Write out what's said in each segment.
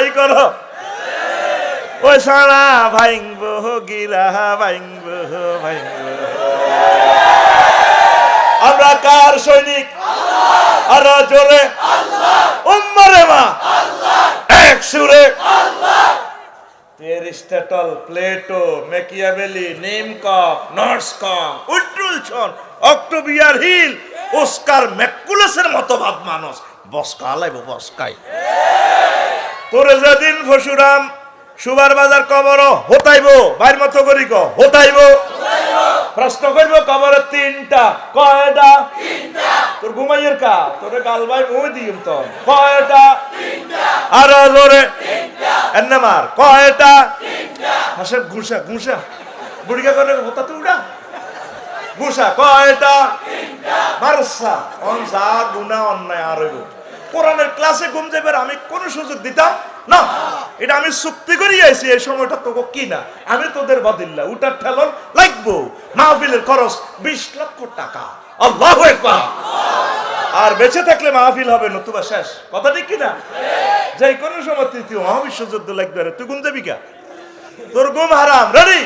High করো। ওই সারা ভাইংব গিরা ভাইংব ভাইংব আমরা কার সৈনিক? আর জোরে উম্মরে মা। এক সুরে। এরিস্টটল প্লেটো মেকিয়াভেলি নেমকফ নর্সকম উড্রুলসন অক্টোবিয়ার হিল মতবাদ মানুষ। বসকা লাইব বসকাই। তোরে যেদিন ফসুরাম সুবার বাজার কবর হতাইব, বাইর মতো করি ক, হতাইব। প্রশ্ন করব কবর তিনটা, কয়টা? তোর ঘুমাইয়ের কা? তোরে গাল ভাই মুই দিম তো। কয়টা? আর জোরে। এনে মার, কয়টা? হাসে ঘুষা ঘুষা। বুড়িকা করে হতা তো উড়া? ঘুষা, কয়টা? মারসা অন যা গুনা অন্যায় আর হইব কোরআনের ক্লাসে ঘুম যাবে আমি কোন সুযোগ দিতাম না। এটা আমি চুক্তি করি আইছি, এই সময়টা তোকে কি না? আমি তোদের বদিল্লা, উটার ঠেলন লাগবো। মাহফিলের খরচ বিশ লক্ষ টাকা। আল্লাহ আর বেঁচে থাকলে মাহফিল হবে, নতুবা শেষ। কথা ঠিক কিনা যে কোনো সময় তৃতীয় মহাবিশ্ব যুদ্ধ লাগবে তুই গুম যাবি কা? তোর গুম হারাম রেডি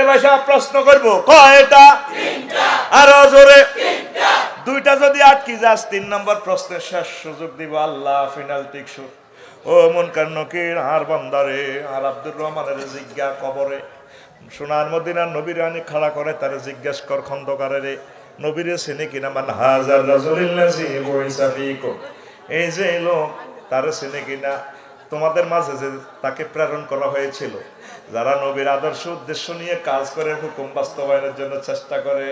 এ ভাষা প্রশ্ন করব, কয়টা? দুইটা যদি আটকি যাস, তিন নম্বর প্রশ্নের শেষ সুযোগ দিব। আল্লাহ ফিনাল টিকসু। ও মন কান্নকির আর বান্দারে, আর আব্দুর রহমানের জিজ্ঞা কবরে। সোনার মদিনার নবীর আনি খাড়া করে, তারে জিজ্ঞেস কর খন্দকারে রে। নবীরে চেনে কিনা? মান হাজার এই যে লোক, তারে চেনে কিনা? তোমাদের মাঝে যে তাকে প্রেরণ করা হয়েছিল, যারা নবীর আদর্শ উদ্দেশ্য নিয়ে কাজ করে, হুকুম বাস্তবায়নের জন্য চেষ্টা করে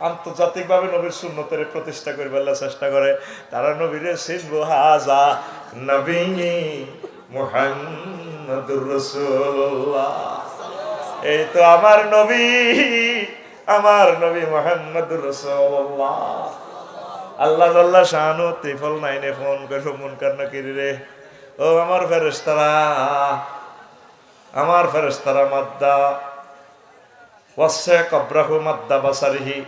আন্তর্জাতিকভাবে নবীর শূন্যতের প্রতিষ্ঠা করবার চেষ্টা করে। তারা নবীরে এই তো আমার নবী আমার নবী মুহাম্মদুর রাসূলুল্লাহ। আল্লাহ আল্লাহ শাহানু ত্রিফল নাইনে ফোন করে মন কান্না কিরি রে? ও আমার ফেরেশতারা আমার ফেরেশতারা মাদ্দা ওয়াসে কব্রাহু মাদ্দা বাসারিহি।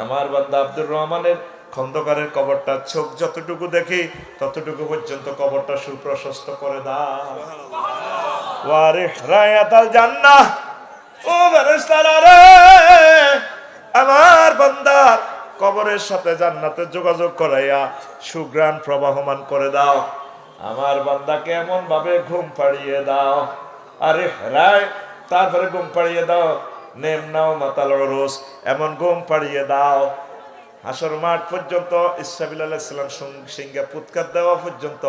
আমার বান্দা আব্দুর রহমানের খন্দকারের কবরটা চোখ যতটুকু দেখি ততটুকু পর্যন্ত কবরটা সুপ্রশস্ত করে দাও। জান্নাহ। ও রে আমার বান্দার কবরের সাথে জান্নাতে যোগাযোগ করাইয়া সুগ্রাণ প্রবাহমান করে দাও। আমার বান্দাকে এমন ভাবে ঘুম পাড়িয়ে দাও। আরে রায় তারপরে ঘুম পাড়িয়ে দাও। নেম নাও মাতাল রোস এমন ঘুম পাড়িয়ে দাও হাসর মাঠ পর্যন্ত ইসরাবিল আলাইসালাম সিংহা পুৎকার দেওয়া পর্যন্ত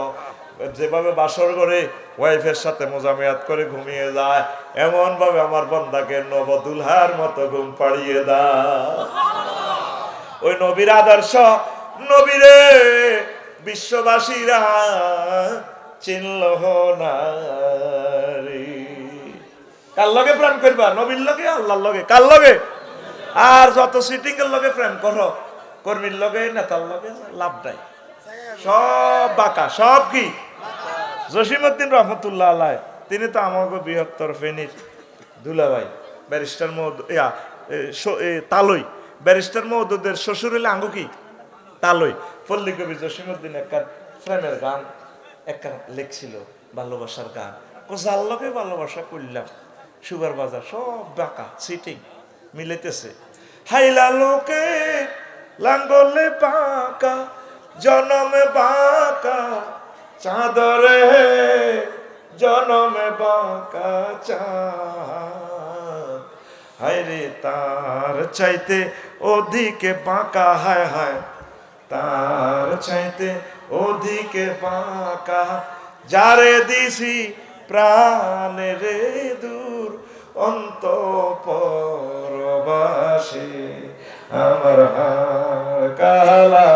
যেভাবে বাসর করে ওয়াইফের সাথে মোজামেয়াত করে ঘুমিয়ে যায় এমন ভাবে আমার বন্দাকে নবদুলহার মতো ঘুম পাড়িয়ে দাও ওই নবীর আদর্শ, নবীরে বিশ্ববাসীরা চিনল না। কার লগে প্রেম করবা? নবীর লগে, আল্লাহর লগে? কার লগে? আর যত সিটিং এর লগে প্রেম করো, কর্মীর লগে, নেতার লগে, লাভ নাই। সব বাঁকা। সব কি? জসিমউদ্দিন রহমতুল্লাহ আলাই তিনি তো আমাকে বৃহত্তর ফেনীর দুলাভাই। ব্যারিস্টার মহদ ইয়া তালই। ব্যারিস্টার মহদুদের শ্বশুর হলে আঙ্গু কি? তালই। পল্লী কবি জসিমউদ্দিন একটা প্রেমের গান একটা লেখছিল, ভালোবাসার গান। কোজার লগে ভালোবাসা করলাম সুগার বাজার, সব বাঁকা সিটিং মিলেতেছে হাইলা লোকে লাঙ্গলে বাঁকা, জনমে বাঁকা, চাঁদরে জনমে বাঁকা চাঁদ। হায়রে তার চাইতে ওদিকে বাঁকা, হায় হায়, তার চাইতে ওদিকে বাঁকা। যারে দিছি প্রাণে রে দূর অন্ত পরবাসে আমার কালা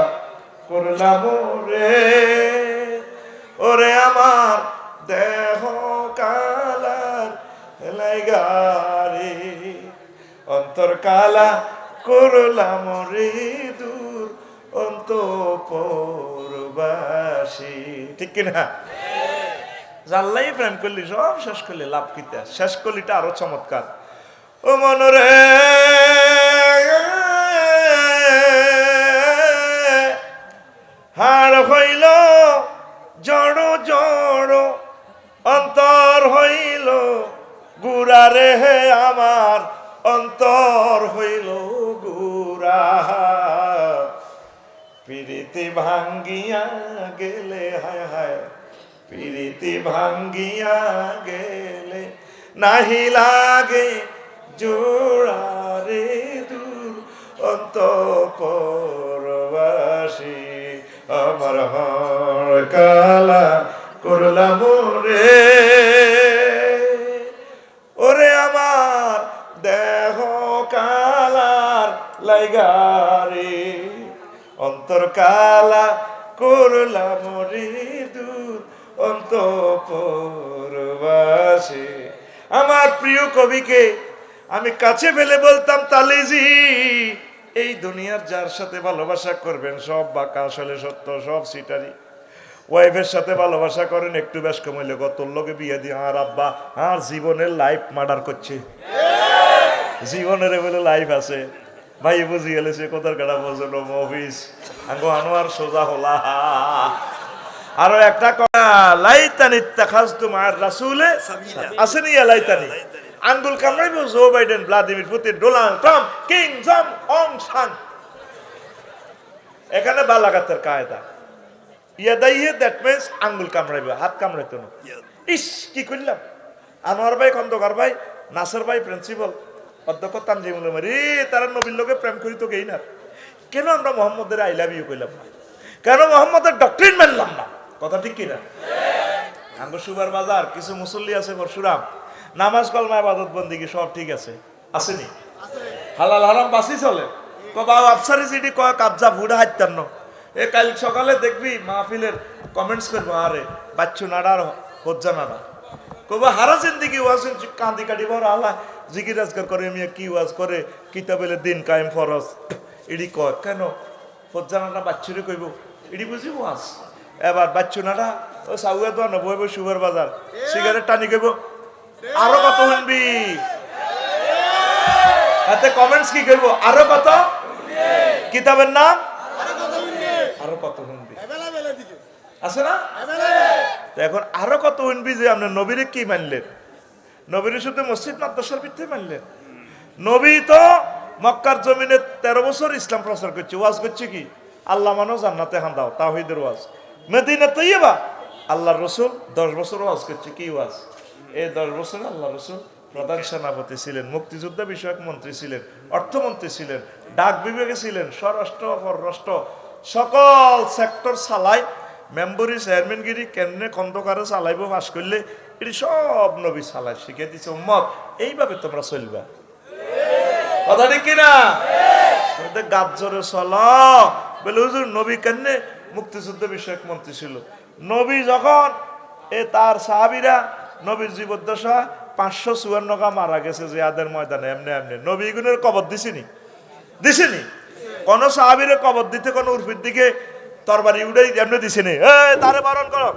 করলাম রে ওরে আমার দেহ কালার লাইগারে অন্তর কালা করলাম রে দূর অন্ত পরবাসী ঠিক কিনা? জানলাই প্রেম করলি, সব শেষ করলি, লাভ কিতা শেষ করলিটা আরও চমৎকার। ও মনরে হাড় হইল জড় জড়, অন্তর হইল গুড়ারে হে আমার অন্তর হইল গুড়া। পিরিতি ভাঙ্গিয়া গেলে, হায় হায় পিরিতি ভাঙ্গিয়া গেলে নাহি লাগে জোড়ারে দূর অন্ত পরবাসী আমার হর কালা করলাম রে ওরে আমার দেহ কালার লাইগারে অন্তর কালা করলাম রে দূর অন্ত পরবাসে আমার প্রিয় কবিকে আমি কাছে ফেলে বলতাম, তালেজি, এই দুনিয়ার যার সাথে ভালোবাসা করবেন, সব বাঁকা আসলে সত্য, সব সিটারি। ওয়াইফের সাথে ভালোবাসা করেন, একটু বেশ কমাইলে কত লোকে বিয়ে দিয়ে, আর আব্বা, আর জীবনের লাইফ মার্ডার করছে। জীবনের বলে লাইফ আছে। ভাই, বুঝি গেলে সে কোথার কাটা বলছিল অফিস আঙ্গো আনোয়ার সোজা হলা। আরও একটা কথা লাইতানি তাখাজ তোমার রাসুলে আসেনি লাইতানি? আঙ্গুল কামড়াইব Joe Biden Vladimir Putin Donald Trump king জং অং সাং। এখানে বালাগাতের কায়দা। ইয়াদাইয়ে দ্যাট মিন্স আঙ্গুল কামড়াইবে হাত কামড়াইতো না। ইস কি করলাম? আনোয়ার ভাই খন্দকার ভাই নাসর ভাই প্রিন্সিপাল অধ্যক্ষ তানজিমুল মারি তারা নবীর লোকে প্রেম করি তো গেই না? কেন আমরা মোহাম্মদের আই লাভ ইউ কইলাম না? কেন মোহাম্মদের ডক্টরিন মানলাম না? কথা ঠিক কিনা? আঙ্গ সুবার বাজার, কিছু মুসল্লি আছে পরশুরাম। নামাজ কলমা আবাদত বন্দিগি সব ঠিক আছে? আসেনি? হালাল হারাম বাসি চলে। কবা আফসারি সিডি কয়, কাবজা ভুড়া হাইতান্ন এ কাল সকালে দেখবি মাহফিলের কমেন্টস করব, আরে, বাচ্চু নাড়া আর হজ্জা নাড়া। কবা হারা জিন্দিগি ওয়াজ কান্দি কাটি বড় আলা জিকির আজকার করে, মিয়া কি ওয়াজ করে, কিতাবেলে দিন কায়েম ফরজ। ইডি কয়, কেন? হজ্জা নাড়া বাচ্চুরে কইব, ইডি বুঝি ওয়াজ এবার বাচ্চু নাড়া ও সাউয়া তো বই সুগার বাজার। সিগারেট টানি কইব, আরও কত শুনবি? এতে কমেন্টস কি করব আরও কত? কিতাবের নাম? আরও কত শুনবি? আছে না? এখন আরও কত শুনবি যে আপনার নবীরে কি মানলেন? নবীর শুধু মসজিদ মাদ্রাসার ভিত্তি মানলেন? নবী তো মক্কার জমিনে তেরো বছর ইসলাম প্রচার করছে। ওয়াজ করছে কি? আল্লাহ মানো জান্নাতে হান্দাও তাহিদের ওয়াজ। মেদিনা তৈবা আল্লাহ রসুল দশ বছর ওয়াজ করছে, কি ওয়াজ? এই দশ বছর আল্লাহ রসুল প্রধান সেনাপতি ছিলেন, মুক্তিযোদ্ধা বিষয়ক মন্ত্রী ছিলেন, অর্থমন্ত্রী ছিলেন, ডাক বিভাগে ছিলেন, স্বরাষ্ট্র, পররাষ্ট্র, সকল সেক্টর চালাই, মেম্বরি চেয়ারম্যানগিরি কেমনে খন্দকারে চালাইব পাস করলে এটি সব নবী চালাই শিখে দিছে উম্মত। এইভাবে তোমরা চলবা। কথা ঠিক কিনা? তোমাদের গাছ জোরে চল। বলে, হুজুর, নবী কেনে মুক্তিযুদ্ধ বিষয়ক মন্ত্রী ছিল। নবী যখন এ তার সাহাবিরা নবীর জীবদ্দশা পাঁচশো চুয়ান্ন গা মারা গেছে যে জিয়াদের ময়দানে, এমনি এমনি। নবীগুনের কবর দিছিনি। দিছিনি। কোন সাহাবিরে কবর দিতে, কোন উর্ফির দিকে তরবারি উড়াই এমনি দিছিনি। এ, তারে বারণ করো।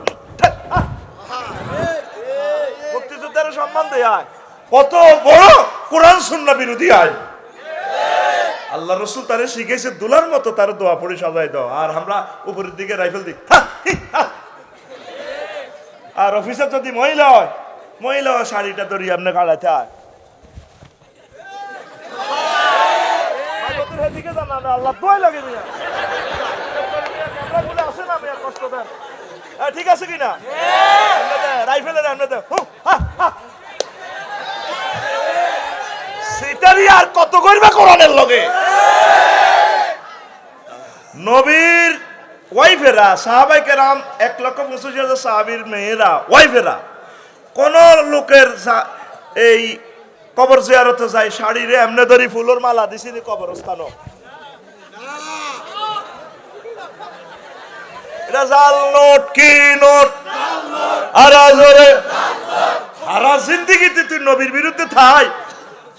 মুক্তিযোদ্ধার সম্মান দেয়। কত বড় কোরআন সুন্না বিরোধী আয়। আল্লাহ রসুল তারে শিখেছে দুলার মতো তার দোয়া পড়ে সাজাই দাও। আর আমরা উপরের দিকে রাইফেল দিই। আর অফিসার যদি মহিলা হয় মহিলা হয় শাড়িটা ধরি আপনি না কষ্ট হ্যাঁ, ঠিক আছে কিনা? রাইফেলের। সেটারই আর কত করবে কোরআনের লগে? নবীর ওয়াইফেরা সাহাবাইকে রাম এক লক্ষ পঁচিশ হাজার সাহাবির মেয়েরা, ওয়াইফেরা, কোন লোকের এই কবর জিয়ারতে যায় শাড়িরে এমনে ধরি ফুলের মালা দিছিনি কবরস্থান। এটা জাল নোট, কি নোট? আর সারা জিন্দিগিতে তুই নবীর বিরুদ্ধে থাই।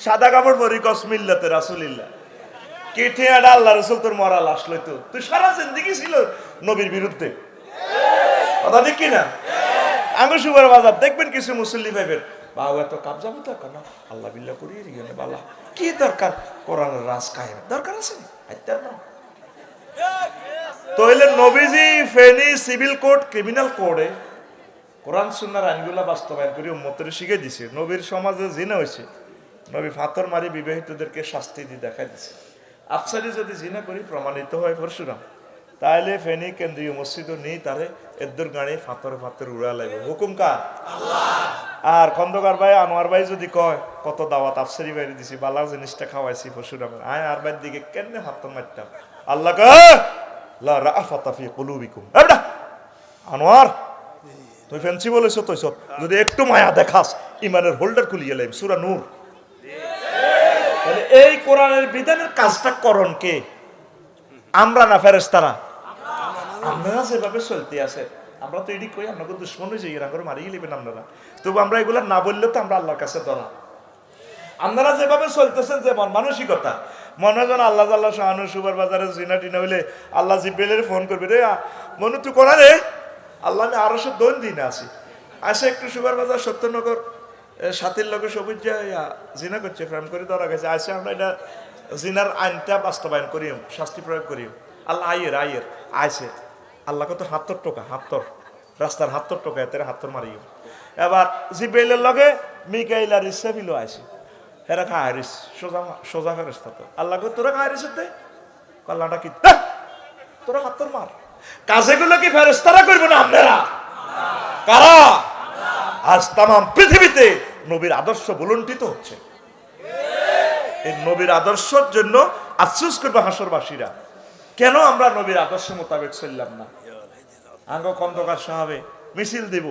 সাদা কাপড় পরি, কসমিল্লাতে রাসুলিল্লাহ। কেটে আডা আল্লাহ রসুল তোর মরা লাশ লইতো তুই সারা জিন্দিগি ছিল নবীর বিরুদ্ধে। কথা ঠিক কিনা? আমি সুবার বাজার, দেখবেন কিছু মুসল্লি ভাইবেন বাবু এত কাপ যাব দরকার না আল্লাহ বিল্লা করি রিগনে বালা কি দরকার? কোরআনের রাজ কায়েম। দরকার আছে আইতার না তো হইলে নবীজি, ফেনি, সিভিল কোড ক্রিমিনাল কোডে কোরআন, সুন্নার আইনগুলা বাস্তবায়ন করে উম্মতের শিখে দিছে। নবীর সমাজে জিনা হয়েছে। নবী ফাতর মারি বিবাহিতদেরকে শাস্তি দিয়ে দেখা দিছে। আফসারি যদি জিনা করি, প্রমাণিত হয় পরশুরাম। তাহলে ফেনী কেন্দ্রীয় মসজিদ নেই তারে, এদ্দুর গাড়ি ফাতরে ফাতর উড়া লাগবে। হুকুম কার? আর খন্দকার ভাই, আনোয়ার ভাই যদি কয়, কত দাওয়াত আফসারি বাইরে দিছি, বালা জিনিসটা খাওয়াইছি পরশুরামের আয় আর ভাইয়ের দিকে কেন হাত মারতাম? আল্লাহ লা ফেন্সি বলেছ যদি একটু মায়া দেখাস, ইমানের হোল্ডার খুলিয়ে লাইম, সুরা নূর। এই কোরআনের বিধানের কাজটা করন কে? আমরা না ফেরেস্তারা আমরা যেভাবে চলতে আছে, আমরা তো এটি কই আপনাকে দুশ্মন হয়েছে এরা করে মারিয়ে নেবেন আপনারা তবু আমরা এগুলো না বললে তো আমরা আল্লাহর কাছে ধরা। আপনারা যেভাবে চলতেছেন যেমন মানসিকতা, মনে হয় আল্লাহ আল্লাহ শাহানু সুবার বাজারে জিনা টিনা হইলে আল্লাহ জিব্বেলের ফোন করবে, রে মনু, তুই কোনা রে আল্লাহ আমি আরও সব দোন দিন আছি। আসে একটু সুবার বাজার সত্যনগর। সাথীর লোকের সবুজ জিনা করছে ফ্রেম করে ধরা গেছে আসে আমরা এটা জিনার আইনটা বাস্তবায়ন করি শাস্তি প্রয়োগ করি আল্লাহ আইয়ের আইয়ের। আইসে আল্লাহ কত হাত্তর টোকা হাত্তর রাস্তার হাত্তর টোকা এতে হাত্তর মারিও এবার জিব্বেলের লগে মিকাইল আর ইসাবিলও আইসে হেরা খা হারিস সোজা সোজা ফেরেস তো আল্লাহ কই তোরা খা হারিস তে কল্লাটা কি "হ্যাঁ, তোরা হাত্তর মার। কাজেগুলো কি ফেরেস্তারা করব না আপনারা? কারা? আজ তাম পৃথিবীতে নবীর আদর্শ বলুন্ঠিত হচ্ছে। এই নবীর আদর্শের জন্য আফসোস করবে হাসরবাসীরা। কেন আমরা নবীর আদর্শ মোতাবেক চললাম না? আঙ্গ কন্দকার সাহাবে মিছিল দেব।